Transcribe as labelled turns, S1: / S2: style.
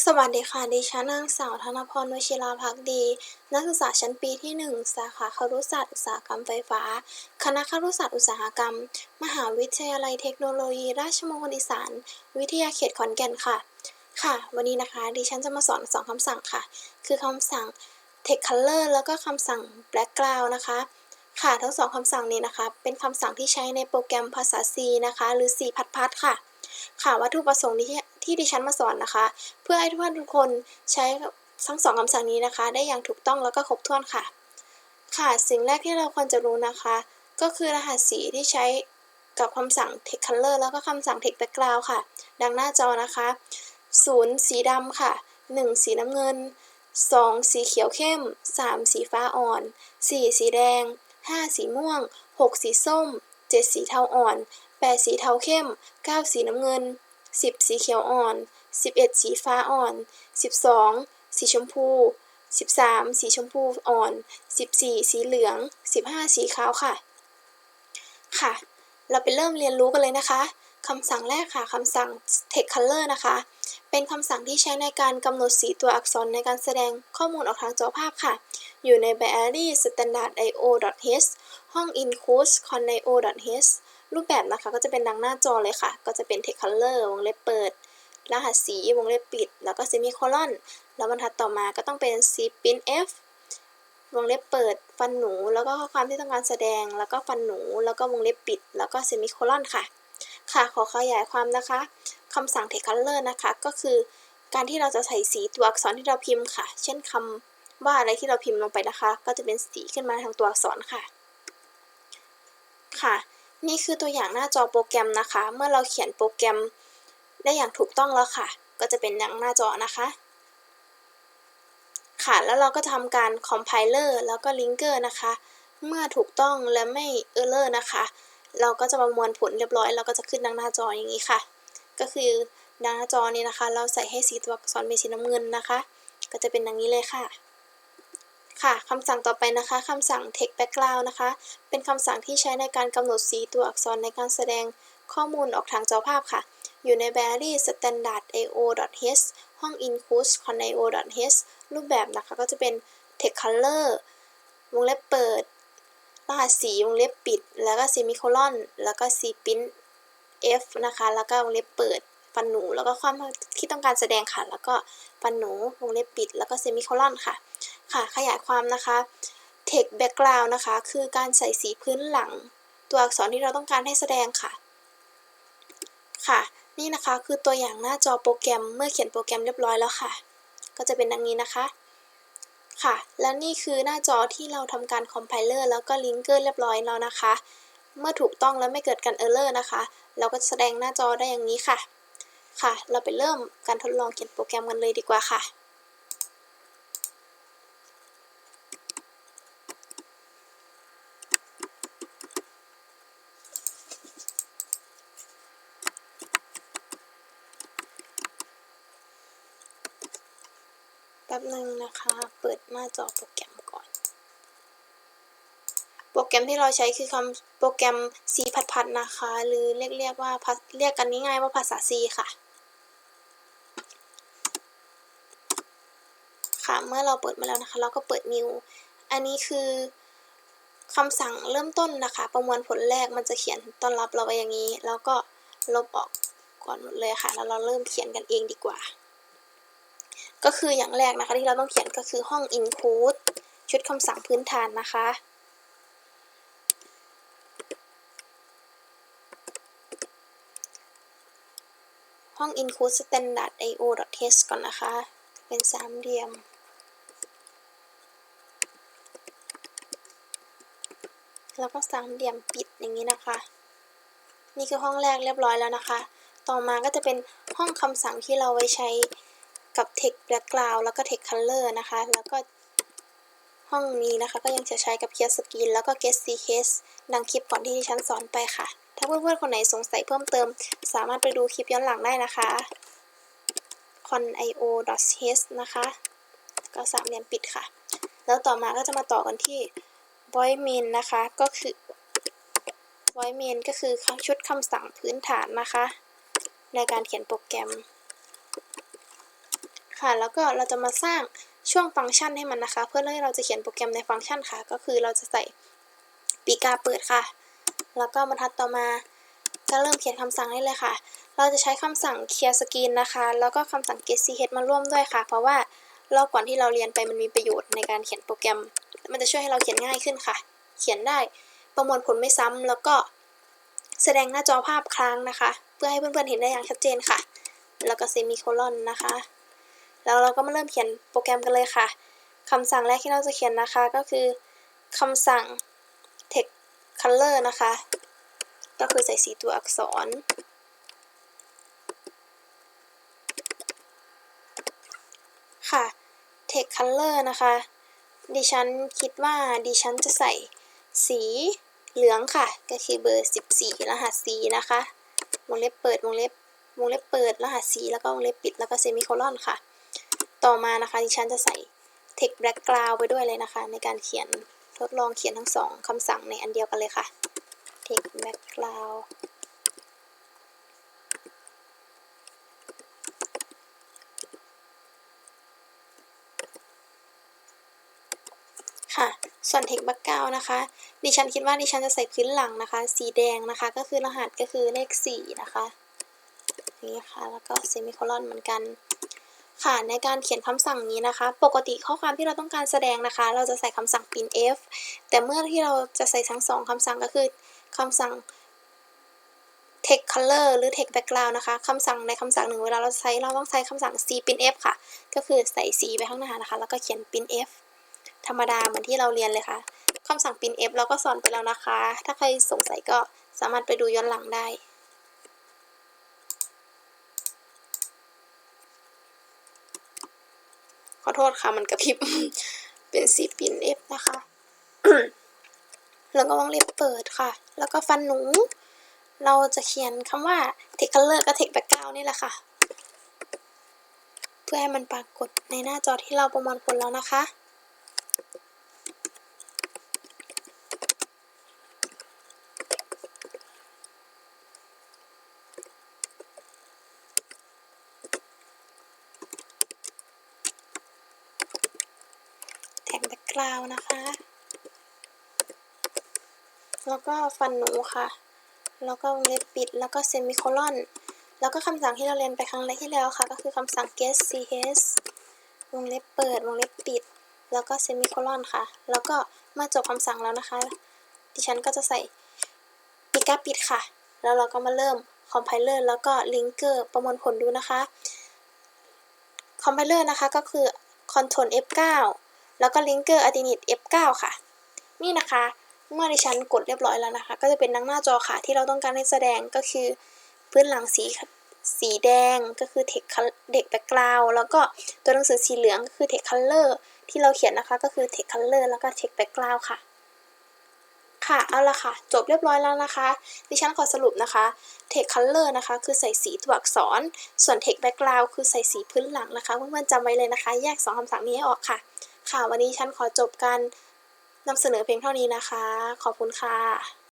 S1: สวัสดีค่ะ ดิฉันนางสาวธนพรวชิราภักดี นักศึกษาชั้นปีที่ 1 สาขาครุศาสตร์อุตสาหกรรมไฟฟ้า คณะครุศาสตร์อุตสาหกรรม มหาวิทยาลัยเทคโนโลยี ราชมงคลอีสาน วิทยาเขตขอนแก่นค่ะ ค่ะ วันนี้นะคะ ดิฉันจะมาสอนสองคำสั่งค่ะ คือคำสั่ง Text Color แล้วก็คำสั่ง Background นะคะ ค่ะทั้งสองคำสั่งนี้นะคะ เป็นคำสั่งที่ใช้ในโปรแกรมภาษา C นะคะ หรือ C++ ค่ะ ค่ะวัตถุประสงค์ที่ ที่ดิฉันมาสอนนะคะ เพื่อให้ทุกท่านทุกคนใช้ทั้งสองคำสั่งนี้นะคะ ได้อย่างถูกต้องแล้วก็ครบถ้วนค่ะ ค่ะสิ่งแรกที่เราควรจะรู้นะคะ ก็คือรหัสสีที่ใช้กับคำสั่ง text color แล้วก็คำสั่ง text background ค่ะ ดังหน้าจอนะคะ0สีดำค่ะ 1 สีน้ำเงิน 2 สีเขียวเข้ม 3 สีฟ้าอ่อน 4 สีแดง 5 สีม่วง 6 สีส้ม 7 สีเทาอ่อน 8 สีเทาเข้ม 9 สีน้ำเงิน 10สีเขียวอ่อน11สีฟ้าอ่อน12สีชมพู13สีชมพูอ่อน14สีเหลือง15สีขาวค่ะ ค่ะ เราไปเริ่มเรียนรู้กันเลยนะคะ คำสั่งแรกค่ะคำสั่ง text color นะคะ เป็นคำสั่งที่ใช้ในการกำหนดสีตัวอักษรในการแสดงข้อมูลออกทางจอภาพค่ะ อยู่ใน binary standard io.h ห้อง include con.io.h รูปแบบนะคะก็จะเป็นดังหน้าจอเลยค่ะ ก็จะเป็น text color วงเล็บเปิด รหัสสีวงเล็บปิด แล้วก็ semicolon แล้วบรรทัดต่อมาก็ต้องเป็น cprintf วงเล็บเปิด ฟันหนู แล้วก็ข้อความที่ต้องการแสดง แล้วก็ฟันหนู แล้วก็วงเล็บปิด แล้วก็ semicolon ค่ะ ค่ะขอขยายความนะคะคำสั่ง text color นะคะ ก็คือการที่เราจะใส่สีตัวอักษรที่เราพิมพ์ค่ะ เช่นคำว่าอะไรที่เราพิมพ์ลงไปนะคะ ก็จะเป็นสีขึ้นมาทางตัวอักษรค่ะ ค่ะ นี่คือตัวอย่างหน้าจอโปรแกรมนะคะ เมื่อเราเขียนโปรแกรมได้อย่างถูกต้องแล้วค่ะ ก็จะเป็นอย่างหน้าจอนะคะ ค่ะ แล้วเราก็ทำการ compiler แล้วก็ linker นะคะ เมื่อถูกต้องและไม่ error นะคะ เราก็จะประมวลผลเรียบร้อย เราก็จะขึ้นดังหน้าจออย่างนี้ค่ะ ก็คือดังหน้าจอนี้นะคะ เราใส่ให้สีตัวอักษรเป็นสีน้ำเงินนะคะ ก็จะเป็นดังนี้เลยค่ะ ค่ะคำสั่งต่อไปนะคะคำสั่ง text background นะคะ เป็นคำสั่งที่ใช้ในการกำหนดสีตัวอักษรในการแสดงข้อมูลออกทางจอภาพค่ะ อยู่ใน binary standard io.h ห้อง include con.io.h รูปแบบนะคะก็จะเป็น text color วงเล็บเปิด รหัสสีวงเล็บปิด แล้วก็ semicolon แล้วก็ cprint f นะคะ แล้วก็วงเล็บเปิด ฟันหนู แล้วก็ความที่ต้องการแสดงค่ะ แล้วก็ฟันหนู วงเล็บปิด แล้วก็ semicolon ค่ะ ค่ะ ขยายความนะคะ text background นะคะ คือการใส่สีพื้นหลัง ตัวอักษรที่เราต้องการให้แสดงค่ะ ค่ะ นี่นะคะคือตัวอย่างหน้าจอโปรแกรม เมื่อเขียนโปรแกรมเรียบร้อยแล้วค่ะ ก็จะเป็นดังนี้นะคะ ค่ะ แล้วนี่คือหน้าจอที่เราทำการ compiler แล้วก็ลิงเกอร์เรียบร้อยแล้วนะคะ เมื่อถูกต้องและไม่เกิดการ error นะคะ เราก็แสดงหน้าจอได้อย่างนี้ค่ะ ค่ะ เราไปเริ่มการทดลองเขียนโปรแกรมกันเลยดีกว่าค่ะ ป๊บหนึ่งนะคะ เปิดหน้าจอโปรแกรมก่อน โปรแกรมที่เราใช้คือคำโปรแกรม C พัดพัดนะคะ หรือเรียกเรียกว่าเรียกกันง่ายๆว่าภาษา C ค่ะ ค่ะ เมื่อเราเปิดมาแล้วนะคะ เราก็เปิด new อันนี้คือคำสั่งเริ่มต้นนะคะ ประมวลผลแรกมันจะเขียนต้อนรับเราไว้อย่างนี้ แล้วก็ลบออกก่อนหมดเลยค่ะ แล้วเราเริ่มเขียนกันเองดีกว่า ก็คืออย่างแรกนะคะที่เราต้องเขียนก็คือห้อง include ชุดคำสั่งพื้นฐานนะคะ ห้อง include standard io.test ก่อนนะคะ เป็นสามเหลี่ยมแล้วก็สามเหลี่ยมปิดอย่างนี้นะคะ นี่คือห้องแรกเรียบร้อยแล้วนะคะ ต่อมาก็จะเป็นห้องคำสั่งที่เราไว้ใช้ กับ text background แล้วก็ text color นะคะ แล้วก็ห้องนี้นะคะ ก็ยังจะใช้กับ clear screen แล้วก็ get ch ดังคลิปก่อนที่ดิฉันสอนไปค่ะ ถ้าเพื่อนๆ คนไหนสงสัยเพิ่มเติม สามารถไปดูคลิปย้อนหลังได้นะคะ con.io.h นะคะก็สามเหลี่ยมปิดค่ะ แล้วต่อมาก็จะมาต่อกันที่ void main นะคะ ก็คือ void main ก็คือชุดคำสั่งพื้นฐานนะคะ ในการเขียนโปรแกรม ค่ะ แล้วก็เราจะมาสร้างช่วงฟังก์ชันให้มันนะคะ เพื่อที่เราจะเขียนโปรแกรมในฟังก์ชันค่ะ ก็คือเราจะใส่ปีกาเปิดค่ะ แล้วก็บรรทัดต่อมาก็เริ่มเขียนคำสั่งได้เลยค่ะ เราจะใช้คำสั่ง clear screen นะคะ แล้วก็คำสั่ง get ch มาร่วมด้วยค่ะ เพราะว่ารอบก่อนที่เราเรียนไปมันมีประโยชน์ในการเขียนโปรแกรม มันจะช่วยให้เราเขียนง่ายขึ้นค่ะ เขียนได้ประมวลผลไม่ซ้ำแล้วก็แสดงหน้าจอภาพครั้งนะคะ เพื่อให้เพื่อนๆเห็นได้อย่างชัดเจนค่ะ แล้วก็เซมิโคลอนนะคะ แล้วเราก็มาเริ่มเขียนโปรแกรมกันเลยค่ะคำสั่งแรกที่เราจะเขียนนะคะก็คือคำสั่ง text color นะคะ ก็คือใส่สีตัวอักษร ค่ะ text color นะคะ ดิฉันคิดว่าดิฉันจะใส่สีเหลืองค่ะ ก็คือเบอร์ 14 รหัส C นะคะ วงเล็บเปิด วงเล็บ วงเล็บเปิด รหัส C แล้วก็วงเล็บปิด แล้วก็เซมิโคลอนค่ะ ต่อมานะคะดิฉันจะใส่ text background ไปด้วยเลยนะคะ ในการเขียนทดลองเขียนทั้งสองคำสั่งในอันเดียวกันเลยค่ะ text background ค่ะ ส่วน text background นะคะ ดิฉันคิดว่าดิฉันจะใส่พื้นหลังนะคะ สีแดงนะคะ ก็คือรหัสก็คือเลข 4 นะคะ นี่ค่ะ แล้วก็เซมิโคลอนเหมือนกัน ค่ะ ในการเขียนคำสั่งนี้นะคะ ปกติข้อความที่เราต้องการแสดงนะคะ เราจะใส่คำสั่ง printf แต่เมื่อที่เราจะใส่ทั้งสองคำสั่งก็คือคำสั่ง text color หรือ text background นะคะคำสั่งในคำสั่งหนึ่งเวลาเราใช้เราต้องใช้คำสั่ง c printf ค่ะ ก็คือใส่สีไปข้างหน้านะคะ แล้วก็เขียน printf ธรรมดาเหมือนที่เราเรียนเลยค่ะคำสั่ง printf เราก็สอนไปแล้วนะคะ ถ้าใครสงสัยก็สามารถไปดูย้อนหลังได้ ขอโทษค่ะมันกระพริบ เป็นสีปิ้นเอฟนะคะ แล้วก็วงเล็บเปิดค่ะ แล้วก็ฟันหนู เราจะเขียนคำว่า text color กับ text background นี่แหละค่ะ เพื่อให้มันปรากฏในหน้าจอที่เราประมวลผลแล้วนะคะ แท็ กราวนะคะ แล้วก็ฟันหนูค่ะ แล้วก็วงเล็บปิด แล้วก็เซมิโคลอน แล้วก็คำสั่งที่เราเรียนไปครั้งแรกที่แล้วค่ะ ก็คือคำสั่ง get ch วงเล็บเปิด วงเล็บปิด แล้วก็เซมิโคลอนค่ะ แล้วก็เมื่อจบคำสั่งแล้วนะคะ ดิฉันก็จะใส่ปิกาปิดค่ะ แล้วเราก็มาเริ่มคอมไพเลอร์แล้วก็ลิงเกอร์ประมวลผลดูนะคะ คอมไพเลอร์นะคะก็คือ Ctrl F9 แล้วก็ลิงเกอร์ Adinit F9 ค่ะ นี่นะคะ เมื่อดิฉันกดเรียบร้อยแล้วนะคะ ก็จะเป็นหน้าจอค่ะ ที่เราต้องการให้แสดงก็คือพื้นหลังสีสีแดงก็คือ text text background แล้วก็ตัวหนังสือสีเหลืองก็คือ text color ที่เราเขียนนะคะก็คือ text color แล้วก็ text background ค่ะ ค่ะเอาละค่ะ จบเรียบร้อยแล้วนะคะ ดิฉันขอสรุปนะคะ text color นะคะ คือใส่สีตัวอักษร ส่วน text background คือใส่สีพื้นหลังนะคะเพื่อนๆจำไว้เลยนะคะ แยก 2คำสั่งนี้ให้ออกค่ะ ค่ะวันนี้ฉันขอจบการนำเสนอเพียงเท่านี้นะคะ ขอบคุณค่ะ